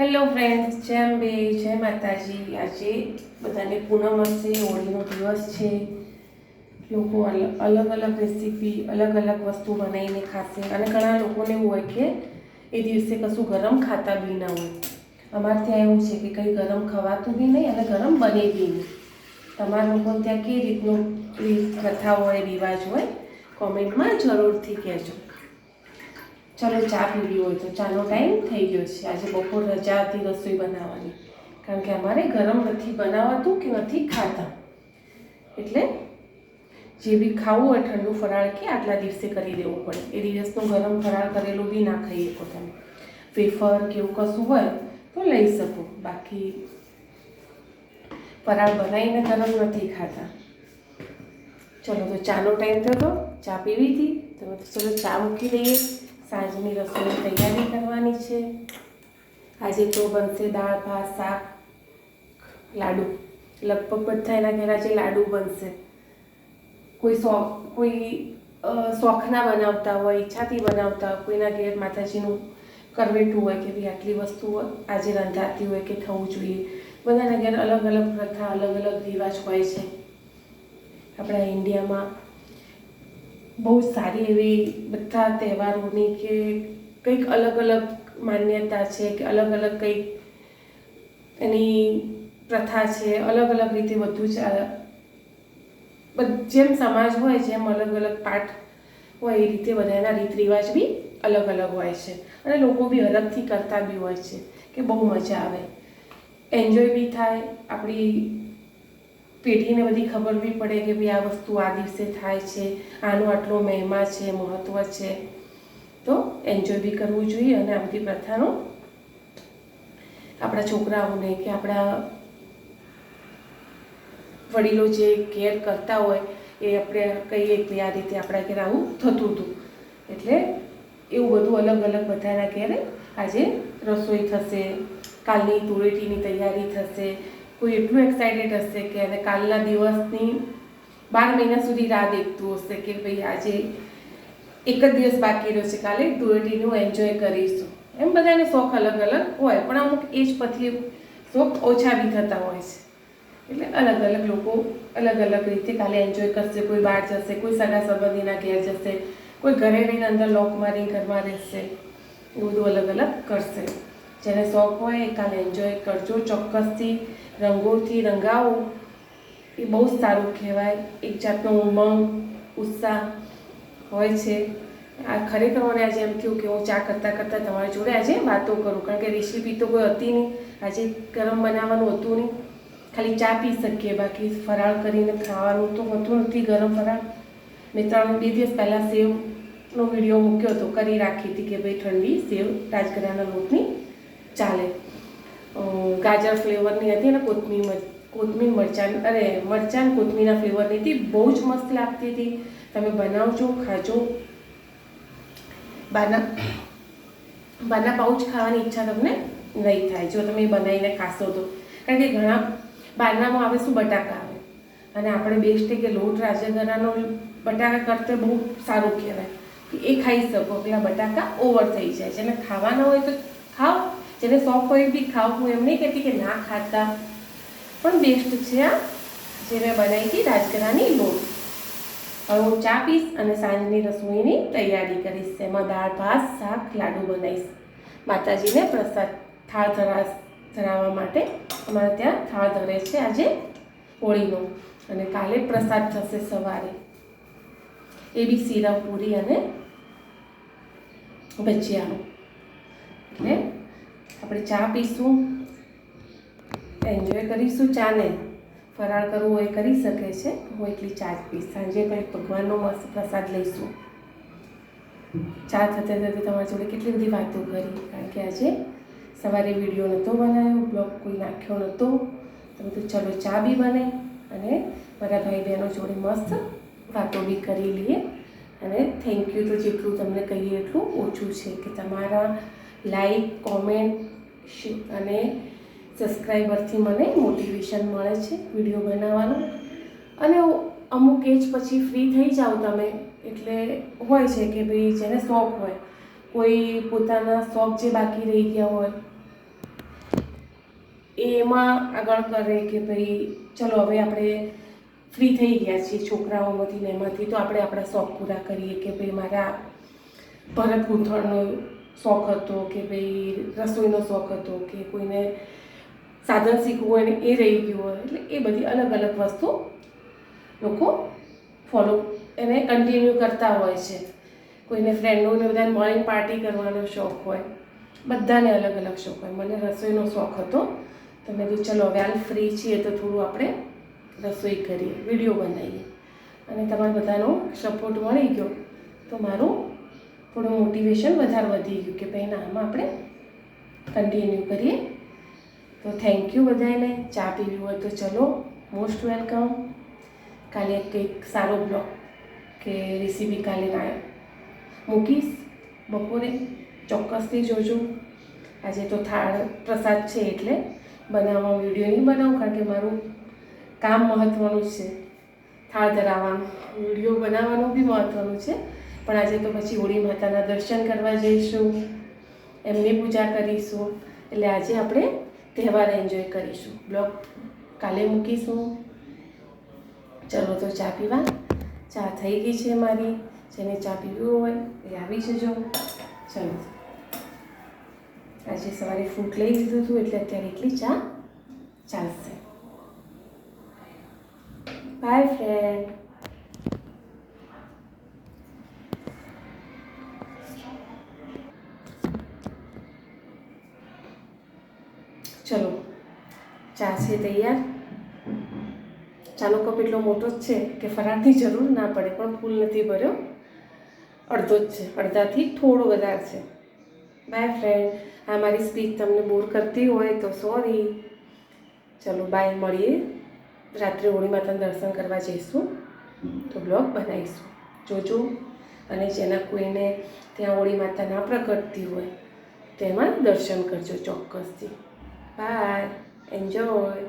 Hello friends જેમ બે જય માતાજી. આજે બધાને પૂનમ હશે હોળીનો દિવસ છે. લોકો અલ- અલગ અલગ રેસીપી અલગ અલગ વસ્તુ બનાવીને ખાશે. અને ઘણા લોકોને એવું હોય કે એ દિવસે કશું ગરમ ખાતા બી ના હોય. અમારે ત્યાં એવું છે કે કંઈ ગરમ ખવાતું બી નહીં અને ગરમ બને બી નહીં. તમારા લોકો ત્યાં કેવી રીતનું રીત પ્રથા હોય, રિવાજ હોય? કોમેન્ટમાં જરૂરથી કહેજો. ચલો ચા પીવી હોય તો ચાનો ટાઈમ થઈ ગયો છે. આજે બપોર રજા હતી રસોઈ બનાવવાની. કારણ કે અમારે ગરમ નથી બનાવાતું કે નથી ખાતા. એટલે જે બી ખાવું હોય ઠંડુ ફરાળ કે આટલા દિવસે કરી દેવું પડે. એ દિવસનું ગરમ ફરાળ કરેલું બી ના ખાઈએ પોતાનું. વેફર કે એવું કશું હોય તો લઈ શકો. બાકી ફરાળ બનાવીને ગરમ નથી ખાતા. ચલો તો ચાનો ટાઈમ થયો હતો ચા પીવી હતી. તો ચલો ચા મૂકી દઈએ. સાંજની રસોઈની તૈયારી કરવાની છે. આજે તો બનશે દાળ, ભાત, શાક, લાડુ. લગભગ બધા એના ઘેર આજે લાડુ બનશે. કોઈ શોખ, કોઈ શોખના બનાવતા હોય, ઈચ્છાથી બનાવતા હોય, કોઈના ઘેર માતાજીનું કરવેટું હોય કે ભાઈ આટલી વસ્તુ આજે રંધાતી હોય કે થવું જોઈએ. બધાના ઘેર અલગ અલગ પ્રથા અલગ અલગ રિવાજ હોય છે. આપણા ઇન્ડિયામાં બહુ સારી એવી બધા તહેવારોની કે કંઈક અલગ અલગ માન્યતા છે કે અલગ અલગ કંઈક એની પ્રથા છે, અલગ અલગ રીતે બધું જ જેમ સમાજ હોય, જેમ અલગ અલગ પાઠ હોય, એ રીતે બધાના રીત રિવાજ બી અલગ અલગ હોય છે. અને લોકો બી અલગથી કરતા બી હોય છે કે બહુ મજા આવે. એન્જોય બી થાય, આપણી પેઢીને બધી ખબર બી પડે કે ભાઈ આ વસ્તુ આ દિવસે થાય છે, આનો આટલો મહિમા છે મહત્ત્વ છે. તો એન્જોય બી કરવું જોઈએ અને આ બધી પ્રથાનો આપણા છોકરાઓને કે આપણા વડીલો જે કેર કરતા હોય એ આપણે કહીએ કે આ રીતે આપણા ઘેર આવું થતું હતું. એટલે એવું બધું અલગ અલગ બધાના ઘેરે આજે રસોઈ થશે, કાલની ધૂળેટીની તૈયારી થશે કોઈ એટલું એક્સાઇટેડ હશે કે અને કાલના દિવસની બાર મહિના સુધી રાહ દેખતું હશે કે ભાઈ આજે એક જ દિવસ બાકી રહ્યો છે, કાલે ધૂળેટીનું એન્જોય કરીશું. એમ બધાને શોખ અલગ અલગ હોય, પણ અમુક એજ પછી શોખ ઓછા બી થતા હોય છે. એટલે અલગ અલગ લોકો અલગ અલગ રીતે કાલે એન્જોય કરશે, કોઈ બહાર જશે, કોઈ સગા સંબંધીના ઘેર જશે, કોઈ ઘરે રહીને અંદર લોક મારી ઘરમાં રહેશે, એવું બધું અલગ અલગ કરશે. જેને શોખ હોય એ કાલે એન્જોય કરજો, ચોક્કસથી રંગોથી રંગાવો. એ બહુ જ સારું કહેવાય. એક જાતનો ઉમંગ, ઉત્સાહ હોય છે. આ ખરેખર મને આજે એમ થયું કે હું ચા કરતાં કરતાં તમારી જોડે આજે વાતો કરું. કારણ કે રેસીપી તો કોઈ હતી નહીં. આજે ગરમ બનાવવાનું હતું નહીં. ખાલી ચા પી શકીએ, બાકી ફરાળ કરીને ખાવાનું તો હોતું નથી, ગરમ ફરાળ. મેં ત્રણ, બે દિવસ પહેલાં સેવનો વીડિયો મૂક્યો હતો. કરી રાખી હતી કે ભાઈ ઠંડી સેવ રાજગરાના લોટની ચાલે. ગાજર ફ્લેવરની હતી અને કોથમીર મર- કોથમીર મરચાં, અરે, મરચાં કોથમીરના ફ્લેવરની હતી. બહુ જ મસ્ત લાગતી હતી. તમે બનાવજો, ખાજો. બાના બાના પાઉચ ખાવાની ઈચ્છા તમને નહીં થાય, જો તમે બનાવીને ખાશો તો. કારણ કે ઘણા બારનામાં આવે શું બટાકા આવે. અને આપણે બેસ્ટ કે લોટ રાજગરાનો બટાકા કરતે બહુ સારું કહેવાય. એ ખાઈ શકો, પેલા બટાકા ઓવર થઈ જાય છે. અને ખાવાના હોય તો ખાઓ જેને શોખ હોય બી ખાવ હું એમ નહીં કહેતી કે ના ખાતા. પણ બેસ્ટ છે આ, જે મેં બનાવી હતી રાજગરાની લોટ હવે હું ચા પીશ અને સાંજની રસોઈની તૈયારી કરીશ. એમાં દાળ, ભાત, શાક, લાડુ બનાવીશ. માતાજીને પ્રસાદ થાળ ધરા, ધરાવવા માટે અમારે ત્યાં થાળ ધરે છે આજે હોળીનો. અને કાલે પ્રસાદ થશે સવારે. એ બી શીરા, પૂરી અને ભજીયાનો. એટલે આપણે ચા પીશું. એન્જોય કરીશું ચાને. ફરાળ કરવું હોય કરી શકે છે. હું એટલી ચા જ પીશ. સાંજે કંઈક ભગવાનનો મસ્ત પ્રસાદ લઈશું. ચા થતે થતે તમારી જોડે કેટલી બધી વાતો કરી. કારણ કે આજે સવારે વીડિયો નહોતો બનાવ્યો, બ્લોગ કોઈ નાખ્યો નહોતો. તો બધું ચલો ચા બી બને અને મારા ભાઈ બહેનો જોડે મસ્ત વાતો બી કરી લઈએ. અને થેન્ક યુ તો જેટલું તમને કહીએ એટલું ઓછું છે કે તમારા લાઈક કોમેન્ટ અને સબસ્ક્રાઈબરથી મને મોટિવેશન મળે છે વીડિયો બનાવવાનું. અને અમુક એજ પછી ફ્રી થઈ જાઓ તમે, એટલે હોય છે કે ભાઈ જેને શોખ હોય, કોઈ પોતાના શોખ જે બાકી રહી ગયા હોય એમાં આગળ કરે કે ભાઈ ચલો હવે આપણે ફ્રી થઈ ગયા છીએ છોકરાઓમાંથી ને એમાંથી, તો આપણે આપણા શોખ પૂરા કરીએ કે ભાઈ મારા ભરત ગૂંથણનો શોખ હતો કે ભાઈ રસોઈનો શોખ હતો કે કોઈને સાધન શીખવું હોય ને એ રહી ગયું હોય, એટલે એ બધી અલગ અલગ વસ્તુ લોકો ફોલો એને કન્ટિન્યુ કરતા હોય છે. કોઈને ફ્રેન્ડોને બધાને મોર્નિંગ પાર્ટી કરવાનો શોખ હોય, બધાને અલગ અલગ શોખ હોય. મને રસોઈનો શોખ હતો, તો મેં કીધું ચલો હવે ફ્રી છીએ તો થોડું આપણે રસોઈ કરીએ વીડિયો બનાવીએ. અને તમારા બધાનો સપોર્ટ મળી ગયો, તો મારું થોડું મોટિવેશન વધારે વધી ગયું કે ભાઈ ના, આમાં આપણે કન્ટિન્યુ કરીએ. તો થેન્ક યુ બધાને ચા પીવી હોય તો ચલો મોસ્ટ વેલકમ કાલે કંઈક સારો બ્લોગ કે રેસીપી કાલે ના મૂકીશ બપોરે, ચોક્કસથી જોજો. આજે તો થાળ પ્રસાદ છે એટલે બનાવવા વીડિયો નહીં બનાવું, કારણ કે મારું કામ મહત્ત્વનું છે. થાળ ધરાવવાનું વીડિયો બનાવવાનું બી મહત્ત્વનું છે. પણ આજે તો પછી હોળી માતાના દર્શન કરવા જઈશું, એમની પૂજા કરીશું, એટલે આજે આપણે તહેવાર એન્જોય કરીશું. બ્લોગ કાલે મૂકીશું. ચલો તો ચા પીવા. ચા થઈ ગઈ છે મારી. જેને ચા પીવી હોય એ આવી જજો. ચલો. આજે સવારે ફ્રૂટ લઈ લીધું હતું, એટલે અત્યારે એટલી ચા ચાલશે. બાય ફ્રેન્ડ ચલો, ચા છે તૈયાર. ચાનો કપ એટલો મોટો જ છે કે ફરાળની જરૂર ના પડે, પણ ફૂલ નથી ભર્યો. અડધો જ છે, અડધાથી થોડો વધારે છે. બાય ફ્રેન્ડ આ મારી સ્પીચ તમને બોર કરતી હોય તો સોરી ચલો બાય મળીએ. રાત્રે હોળી માતાના દર્શન કરવા જઈશું. તો બ્લોગ બનાવીશું. જોજો. અને જેના કોઈને ત્યાં હોળી માતા ના પ્રગટતી હોય, તેમાં દર્શન કરજો ચોક્કસથી. By enjoy